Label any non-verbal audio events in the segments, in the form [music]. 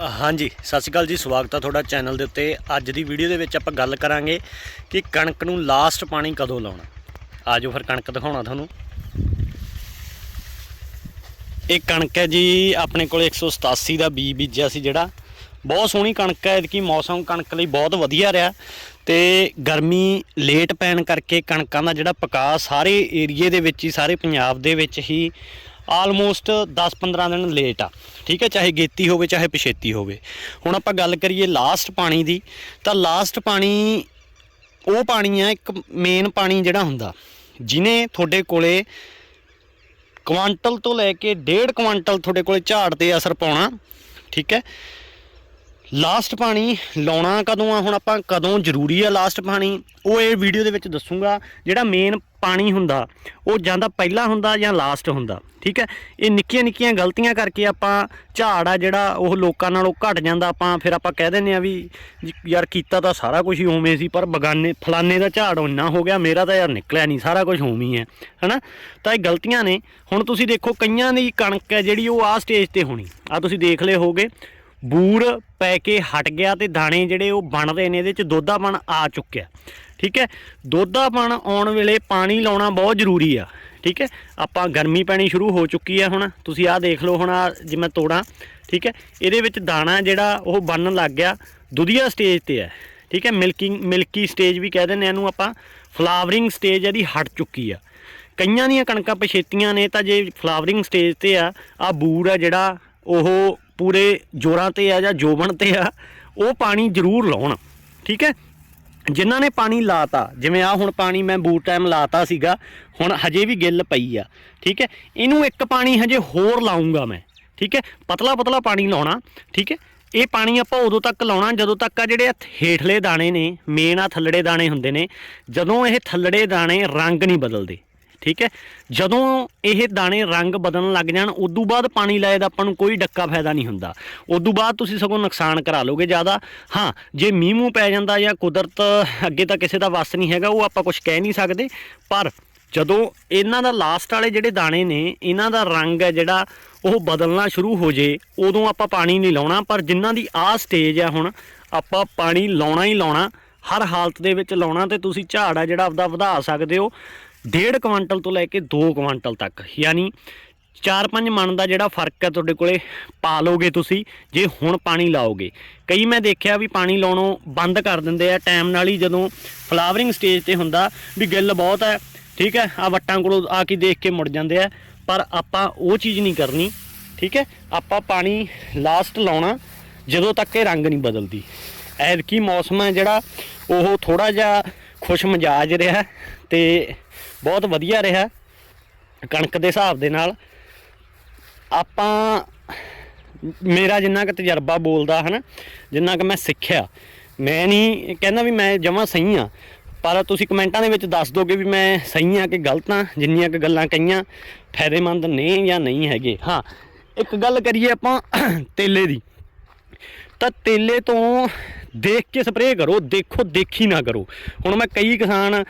ਹਾਂਜੀ, ਸਤਿ ਸ਼੍ਰੀ ਅਕਾਲ ਜੀ, ਸਵਾਗਤ ਆ ਤੁਹਾਡਾ ਚੈਨਲ ਦੇ ਉੱਤੇ। ਅੱਜ ਦੀ ਵੀਡੀਓ ਦੇ ਵਿੱਚ ਆਪਾਂ ਗੱਲ ਕਰਾਂਗੇ ਕਿ ਕਣਕ ਨੂੰ ਲਾਸਟ ਪਾਣੀ ਕਦੋਂ ਲਾਉਣਾ। ਆਜੋ ਫਿਰ ਕਣਕ ਦਿਖਾਉਣਾ ਤੁਹਾਨੂੰ। ਇਹ ਕਣਕ ਹੈ ਜੀ, ਆਪਣੇ ਕੋਲ 187 ਦਾ ਬੀਜ ਬੀਜਿਆ ਸੀ ਜਿਹੜਾ। ਬਹੁਤ ਸੋਹਣੀ ਕਣਕ ਹੈ ਕਿ ਮੌਸਮ ਕਣਕ ਲਈ ਬਹੁਤ ਵਧੀਆ ਰਿਹਾ। ਤੇ ਗਰਮੀ ਲੇਟ ਪੈਣ ਕਰਕੇ ਕਣਕਾਂ ਦਾ ਜਿਹੜਾ ਪਕਾ ਸਾਰੇ ਏਰੀਏ ਦੇ ਵਿੱਚ ਹੀ, ਸਾਰੇ ਪੰਜਾਬ ਦੇ ਵਿੱਚ ਹੀ ਆਲਮੋਸਟ 10-15 ਦਿਨ ਲੇਟ ਆ। ਠੀਕ ਹੈ, ਚਾਹੇ ਗੇਤੀ ਹੋਵੇ, ਚਾਹੇ ਪਛੇਤੀ ਹੋਵੇ। ਹੁਣ ਆਪਾਂ ਗੱਲ ਕਰੀਏ ਲਾਸਟ ਪਾਣੀ ਦੀ, ਤਾਂ ਲਾਸਟ ਪਾਣੀ, ਉਹ ਪਾਣੀ ਆ, ਇੱਕ ਮੇਨ ਪਾਣੀ ਜਿਹੜਾ ਹੁੰਦਾ। ਜਿਨੇ ਤੁਹਾਡੇ ਕੋਲੇ ਕੁਆਂਟਲ ਤੋਂ ਲੈ ਕੇ 1.5 ਕੁਆਂਟਲ ਤੁਹਾਡੇ ਕੋਲੇ ਝਾੜ ਤੇ ਅਸਰ ਪਾਉਣਾ। ਠੀਕ ਹੈ ਲਾਸਟ ਪਾਣੀ ਲਾਉਣਾ ਕਦੋਂ ਆ? ਹੁਣ ਆਪਾਂ ਕਦੋਂ ਜ਼ਰੂਰੀ ਆ ਲਾਸਟ ਪਾਣੀ? ਉਹ ਇਹ ਵੀਡੀਓ ਦੇ ਵਿੱਚ ਦੱਸੂਗਾ, ਜਿਹੜਾ ਮੇਨ ਪਾਣੀ ਹੁੰਦਾ, ਉਹ ਜਾਂ ਤਾਂ ਪਹਿਲਾ ਹੁੰਦਾ ਜਾਂ ਲਾਸਟ ਹੁੰਦਾ, ਠੀਕ ਹੈ? ਇਹ ਨਿੱਕੀਆਂ ਨਿੱਕੀਆਂ ਗਲਤੀਆਂ ਕਰਕੇ ਆਪਾਂ ਝਾੜ ਆ ਜਿਹੜਾ ਉਹ ਲੋਕਾਂ ਨਾਲੋਂ ਘਟ ਜਾਂਦਾ, ਆਪਾਂ ਫਿਰ ਆਪਾਂ ਕਹਿ ਦਿੰਦੇ ਆ ਵੀ ਜੀ ਯਾਰ ਕੀਤਾ ਤਾਂ ਸਾਰਾ ਕੁਝ ਹੀ ਉਵੇਂ ਸੀ, ਪਰ ਬਗਾਨੇ, ਫਲਾਨੇ ਦਾ ਝਾੜ ਇੰਨਾ ਹੋ ਗਿਆ, ਮੇਰਾ ਤਾਂ ਯਾਰ ਨਿਕਲਿਆ ਨਹੀਂ, ਸਾਰਾ ਕੁਝ ਉਵੇਂ ਹੀ ਹੈ, ਹਨਾ? ਤਾਂ ਇਹ ਗਲਤੀਆਂ ਨੇ। ਹੁਣ ਤੁਸੀਂ ਦੇਖੋ, ਕਈਆਂ ਦੀ ਕਣਕ ਹੈ ਜਿਹੜੀ ਉਹ ਆ ਸਟੇਜ ਤੇ ਹੋਣੀ। ਆ ਤੁਸੀਂ ਦੇਖ ਲਏ ਹੋਗੇ। ਬੂਰ ਪੈ ਕੇ ਹਟ ਗਿਆ ਤੇ ਦਾਣੇ ਜਿਹੜੇ ਉਹ ਬਣਦੇ ਨੇ, ਇਹਦੇ ਚ ਦੁੱਧਾਪਣ ਆ ਚੁੱਕਿਆ। ਠੀਕ ਹੈ? ਦੁੱਧਾਪਣ ਆਉਣ ਵੇਲੇ ਪਾਣੀ ਲਾਉਣਾ ਬਹੁਤ ਜ਼ਰੂਰੀ ਆ। ਠੀਕ ਹੈ? ਆਪਾਂ ਗਰਮੀ ਪੈਣੀ ਸ਼ੁਰੂ ਹੋ ਚੁੱਕੀ ਹੈ ਹੁਣ। ਤੁਸੀਂ ਆਹ ਦੇਖ ਲਓ ਹੁਣ ਆਹ ਜੇ ਮੈਂ ਤੋੜਾਂ। ਠੀਕ ਹੈ? ਇਹਦੇ ਵਿੱਚ ਦਾਣਾ ਜਿਹੜਾ ਉਹ ਬਣਨ ਲੱਗ ਗਿਆ। ਦੁਧੀਆ ਸਟੇਜ ਤੇ ਹੈ। ਠੀਕ ਹੈ? ਮਿਲਕਿੰਗ ਮਿਲਕੀ ਸਟੇਜ ਵੀ ਕਹਿ ਦਿੰਦੇ ਆ ਇਹਨੂੰ ਆਪਾਂ। ਫਲਾਵਰਿੰਗ ਸਟੇਜ ਇਹਦੀ ਹਟ ਚੁੱਕੀ ਆ। ਕਈਆਂ ਦੀਆਂ ਕਣਕਾਂ ਪਛੇਤੀਆਂ ਨੇ ਤਾਂ ਜੇ ਫਲਾਵਰਿੰਗ ਸਟੇਜ ਤੇ ਆ ਆ ਬੂਰ ਆ ਜਿਹੜਾ ਉਹ ਪੂਰੇ ਜੋਰਾਂ ਤੇ ਆ ਜਾਂ ਜੋਬਣ ਤੇ ਆ, ਉਹ ਪਾਣੀ ਜ਼ਰੂਰ ਲਾਉਣ, ਠੀਕ ਹੈ? ਜਿਨ੍ਹਾਂ ਨੇ ਪਾਣੀ ਲਾਤਾ, ਜਿਵੇਂ ਆ ਹੁਣ ਪਾਣੀ ਮੈਂ ਬੂਟ ਟਾਈਮ ਲਾਤਾ ਸੀਗਾ, ਹੁਣ ਹਜੇ ਵੀ ਗਿੱਲ ਪਈ ਆ, ਠੀਕ ਹੈ? ਇਹਨੂੰ ਇੱਕ ਪਾਣੀ ਹਜੇ ਹੋਰ ਲਾਉਂਗਾ ਮੈਂ, ਠੀਕ ਹੈ? ਪਤਲਾ ਪਤਲਾ ਪਾਣੀ ਲਾਉਣਾ, ਠੀਕ ਹੈ? ਇਹ ਪਾਣੀ ਆਪਾਂ ਉਦੋਂ ਤੱਕ ਲਾਉਣਾ ਜਦੋਂ ਤੱਕ ਆ ਜਿਹੜੇ ਹੇਠਲੇ ਦਾਣੇ ਨੇ ਮੇਨ ਆ ਥੱਲੜੇ ਦਾਣੇ ਹੁੰਦੇ ਨੇ, ਜਦੋਂ ਇਹ ਥੱਲੜੇ ਦਾਣੇ ਰੰਗ ਨਹੀਂ ਬਦਲਦੇ। ਠੀਕ ਹੈ? ਜਦੋਂ ਇਹ ਦਾਣੇ ਰੰਗ ਬਦਲਣ ਲੱਗ ਜਾਣ, ਉਦੋਂ ਬਾਅਦ ਪਾਣੀ ਲਾਏ ਦਾ ਆਪਾਂ ਨੂੰ ਕੋਈ ਡੱਕਾ ਫਾਇਦਾ ਨਹੀਂ ਹੁੰਦਾ। ਉਦੋਂ ਬਾਅਦ ਤੁਸੀਂ ਸਗੋਂ ਨੁਕਸਾਨ ਕਰਾ ਲੋਗੇ ਜ਼ਿਆਦਾ। ਹਾਂ, ਜੇ ਮੀਂਹ ਮੂੰਹ ਪੈ ਜਾਂਦਾ ਜਾਂ ਕੁਦਰਤ ਅੱਗੇ ਤਾਂ ਕਿਸੇ ਦਾ ਵੱਸ ਨਹੀਂ ਹੈਗਾ, ਉਹ ਆਪਾਂ ਕੁਝ ਕਹਿ ਨਹੀਂ ਸਕਦੇ। ਪਰ ਜਦੋਂ ਇਹਨਾਂ ਦਾ ਲਾਸਟ ਵਾਲੇ ਜਿਹੜੇ ਦਾਣੇ ਨੇ, ਇਹਨਾਂ ਦਾ ਰੰਗ ਹੈ ਜਿਹੜਾ ਉਹ ਬਦਲਣਾ ਸ਼ੁਰੂ ਹੋ ਜੇ, ਉਦੋਂ ਆਪਾਂ ਪਾਣੀ ਨਹੀਂ ਲਾਉਣਾ। ਪਰ ਜਿਨ੍ਹਾਂ ਦੀ ਆਹ ਸਟੇਜ ਹੈ ਹੁਣ, ਆਪਾਂ ਪਾਣੀ ਲਾਉਣਾ ਹੀ ਲਾਉਣਾ। ਹਰ ਹਾਲਤ ਦੇ ਵਿੱਚ ਲਾਉਣਾ ਤੇ ਤੁਸੀਂ ਝਾੜ ਆ ਜਿਹੜਾ ਆਪਦਾ ਵਧਾ ਸਕਦੇ ਹੋ। ਡੇਢ ਕੁਆਂਟਲ ਤੋਂ ਲੈ ਕੇ 2 ਕੁਆਂਟਲ ਤੱਕ। ਯਾਨੀ 4-5 ਮਣ ਦਾ ਜਿਹੜਾ ਫ਼ਰਕ ਹੈ ਤੁਹਾਡੇ ਕੋਲੇ, ਪਾ ਲੋਗੇ ਤੁਸੀਂ, ਜੇ ਹੁਣ ਪਾਣੀ ਲਾਓਗੇ। ਕਈ ਮੈਂ ਦੇਖਿਆ ਵੀ ਪਾਣੀ ਲਾਉਣੋਂ ਬੰਦ ਕਰ ਦਿੰਦੇ ਆ, ਟਾਈਮ ਨਾਲ ਹੀ ਜਦੋਂ ਫਲਾਵਰਿੰਗ ਸਟੇਜ ਤੇ ਹੁੰਦਾ ਵੀ ਗਿੱਲ ਬਹੁਤ ਹੈ, ਠੀਕ ਹੈ ਆ ਵੱਟਾਂ ਕੋਲੋਂ ਆ ਕੇ ਦੇਖ ਕੇ ਮੁੜ ਜਾਂਦੇ ਆ, ਪਰ ਆਪਾਂ ਉਹ ਚੀਜ਼ ਨਹੀਂ ਕਰਨੀ, ਠੀਕ ਹੈ? ਆਪਾਂ ਪਾਣੀ ਲਾਸਟ ਲਾਉਣਾ, ਜਦੋਂ ਤੱਕ ਇਹ ਰੰਗ ਨਹੀਂ ਬਦਲਦੀ। ਐਤਕੀ ਮੌਸਮ ਹੈ ਜਿਹੜਾ, ਉਹ ਥੋੜਾ ਜਿਹਾ ਖੁਸ਼ ਮਜਾਜ ਰਿਹਾ ਤੇ ਬਹੁਤ ਵਧੀਆ ਰਿਹਾ ਕਣਕ ਦੇ ਹਿਸਾਬ ਦੇ ਨਾਲ। ਆਪਾਂ ਮੇਰਾ ਜਿੰਨਾ ਕੁ ਤਜਰਬਾ ਬੋਲਦਾ ਹਨਾ, ਜਿੰਨਾ ਕੁ ਮੈਂ ਸਿੱਖਿਆ, ਮੈਂ ਨਹੀਂ ਕਹਿੰਦਾ ਵੀ ਮੈਂ ਜਮਾਂ ਸਹੀ ਆ ਪਰ ਤੁਸੀਂ ਕਮੈਂਟਾਂ ਦੇ ਵਿੱਚ ਦੱਸ ਦੋਗੇ ਵੀ ਮੈਂ ਸਹੀ ਆ ਕਿ ਗਲਤ ਆ ਜਿੰਨੀਆਂ ਕੁ ਗੱਲਾਂ ਕਹੀਆਂ ਫਾਇਦੇਮੰਦ ਨੇ ਜਾਂ ਨਹੀਂ ਹੈਗੇ। ਹਾਂ, ਇੱਕ ਗੱਲ ਕਰੀਏ ਆਪਾਂ [coughs] ਤੇਲੇ ਦੀ। ਤਾਂ ਤੇਲੇ ਤੋਂ ਦੇਖ ਕੇ ਸਪਰੇਅ ਕਰੋ, ਦੇਖੋ, ਦੇਖੀ ਨਾ ਕਰੋ। ਹੁਣ ਮੈਂ ਕਈ ਕਿਸਾਨ,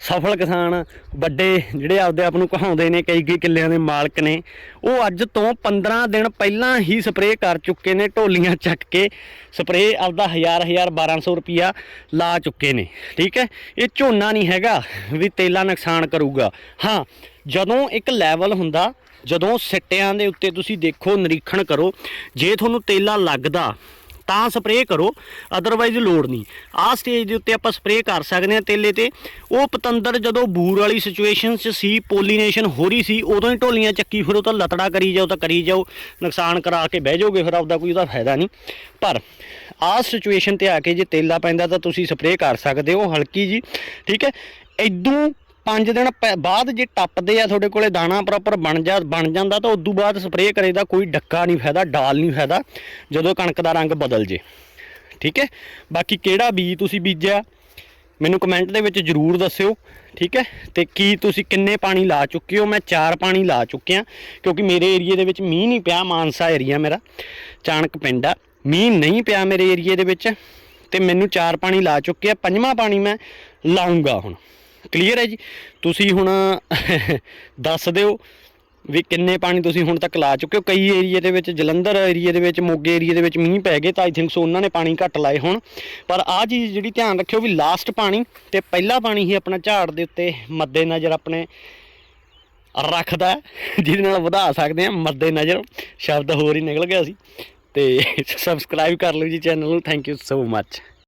ਸਫਲ ਕਿਸਾਨ, ਵੱਡੇ ਜਿਹੜੇ ਆਪਦੇ ਆਪ ਨੂੰ ਕਹਾਉਂਦੇ ਨੇ, ਕਈ ਕਈ ਕਿੱਲਿਆਂ ਦੇ ਮਾਲਕ ਨੇ, ਉਹ ਅੱਜ ਤੋਂ 15 ਦਿਨ ਪਹਿਲਾਂ ਹੀ ਸਪਰੇਅ ਕਰ ਚੁੱਕੇ ਨੇ, ਢੋਲੀਆਂ ਚੱਕ ਕੇ ਸਪਰੇਅ ਆਪਦਾ 1000 1000 1200 ਰੁਪਿਆ ਲਾ ਚੁੱਕੇ ਨੇ। ਠੀਕ ਹੈ? ਇਹ ਝੋਨਾ ਨਹੀਂ ਹੈਗਾ ਵੀ ਤੇਲਾ ਨੁਕਸਾਨ ਕਰੂਗਾ। ਹਾਂ, ਜਦੋਂ ਇੱਕ ਲੈਵਲ ਹੁੰਦਾ, ਜਦੋਂ ਸਿੱਟਿਆਂ ਦੇ ਉੱਤੇ ਤੁਸੀਂ ਦੇਖੋ, ਨਿਰੀਖਣ ਕਰੋ, ਜੇ ਤੁਹਾਨੂੰ ਤੇਲਾ ਲੱਗਦਾ ਤਾਂ ਸਪਰੇਅ ਕਰੋ ਅਦਰਵਾਈਜ਼ ਲੋੜ ਨਹੀਂ। ਆਹ ਸਟੇਜ ਦੇ ਉੱਤੇ ਆਪਾਂ ਸਪਰੇਅ ਕਰ ਸਕਦੇ ਹਾਂ ਤੇਲੇ ਤੇ। ਉਹ ਪਤੰਦਰ ਜਦੋਂ ਬੂਰ ਵਾਲੀ ਸਿਚੁਏਸ਼ਨ 'ਚ ਸੀ ਪੋਲੀਨੇਸ਼ਨ ਹੋ ਰਹੀ ਸੀ, ਉਦੋਂ ਹੀ ਢੋਲੀਆਂ ਚੱਕੀ, ਫਿਰ ਉਹ ਤਾਂ ਲਤੜਾ ਕਰੀ ਜਾਓ, ਤਾਂ ਕਰੀ ਜਾਓ, ਨੁਕਸਾਨ ਕਰਾ ਕੇ ਬਹਿ ਜਾਓਗੇ, ਫਿਰ ਆਪਦਾ ਕੋਈ ਉਹਦਾ ਫਾਇਦਾ ਨਹੀਂ। ਪਰ ਆਹ ਸਿਚੁਏਸ਼ਨ ਤੇ ਆ ਕੇ ਜੇ ਤੇਲਾ ਪੈਂਦਾ ਤਾਂ ਤੁਸੀਂ ਸਪਰੇਅ ਕਰ ਸਕਦੇ ਹੋ ਹਲਕੀ ਜੀ ਠੀਕ ਹੈ? ਇਦੋਂ 5 ਦਿਨ ਪੈ- ਬਾਅਦ ਜੇ ਟੱਪਦੇ ਆ ਤੁਹਾਡੇ ਕੋਲੇ ਦਾਣਾ ਪ੍ਰੋਪਰ ਬਣ ਜਾ, ਬਣ ਜਾਂਦਾ ਤਾਂ ਉਦੋਂ ਬਾਅਦ ਸਪਰੇਅ ਕਰੇ ਦਾ ਕੋਈ ਡੱਕਾ ਨਹੀਂ ਫਾਇਦਾ, ਡਾਲ ਨਹੀਂ ਫਾਇਦਾ, ਜਦੋਂ ਕਣਕ ਦਾ ਰੰਗ ਬਦਲ ਜੇ। ਠੀਕ ਹੈ? ਬਾਕੀ ਕਿਹੜਾ ਬੀਜ ਤੁਸੀਂ ਬੀਜਿਆ, ਮੈਨੂੰ ਕਮੈਂਟ ਦੇ ਵਿੱਚ ਜਰੂਰ ਦੱਸਿਓ। ਠੀਕ ਹੈ? ਤੇ ਕੀ ਤੁਸੀਂ ਕਿੰਨੇ ਪਾਣੀ ਲਾ ਚੁੱਕੇ ਹੋ? ਮੈਂ ਚਾਰ ਪਾਣੀ ਲਾ ਚੁੱਕਿਆ, ਕਿਉਂਕਿ ਮੇਰੇ ਏਰੀਏ ਦੇ ਵਿੱਚ ਮੀਂਹ ਨਹੀਂ ਪਿਆ, ਮਾਨਸਾ ਏਰੀਆ ਮੇਰਾ, ਚਾਣਕ ਪਿੰਡ ਆ। ਮੀਂਹ ਨਹੀਂ ਪਿਆ ਮੇਰੇ ਏਰੀਏ ਦੇ ਵਿੱਚ, ਤੇ ਮੈਨੂੰ ਚਾਰ ਪਾਣੀ ਲਾ ਚੁੱਕੇ ਆ। ਪੰਜਵਾਂ ਪਾਣੀ ਮੈਂ ਲਾਉਂਗਾ ਹੁਣ। ਕਲੀਅਰ ਹੈ ਜੀ? ਤੁਸੀਂ ਹੁਣ ਦੱਸ ਦਿਓ ਵੀ ਕਿੰਨੇ ਪਾਣੀ ਤੁਸੀਂ ਹੁਣ ਤੱਕ ਲਾ ਚੁੱਕੇ ਹੋ। ਕਈ ਏਰੀਏ ਦੇ ਵਿੱਚ, ਜਲੰਧਰ ਏਰੀਏ ਦੇ ਵਿੱਚ, ਮੋਗੇ ਏਰੀਏ ਦੇ ਵਿੱਚ ਮੀਂਹ ਪੈ ਗਏ ਤਾਂ ਆਈ ਥਿੰਕ ਸੋ ਉਹਨਾਂ ਨੇ ਪਾਣੀ ਘੱਟ ਲਾਏ ਹੁਣ। ਪਰ ਆਹ ਚੀਜ਼ ਜਿਹੜੀ ਧਿਆਨ ਰੱਖਿਓ ਵੀ ਲਾਸਟ ਪਾਣੀ ਤੇ ਪਹਿਲਾ ਪਾਣੀ ਹੀ ਆਪਣਾ ਝਾੜ ਦੇ ਉੱਤੇ ਮੱਦੇ ਨਜ਼ਰ ਆਪਣੇ ਰੱਖਦਾ ਜਿਹਦੇ ਨਾਲ ਵਧਾ ਸਕਦੇ ਆ ਮੱਦੇ ਨਜ਼ਰ ਸ਼ਬਦ ਹੋਰ ਹੀ ਨਿਕਲ ਗਿਆ ਸੀ। ਤੇ ਸਬਸਕ੍ਰਾਈਬ ਕਰ ਲਓ ਜੀ ਚੈਨਲ ਨੂੰ। Thank you so much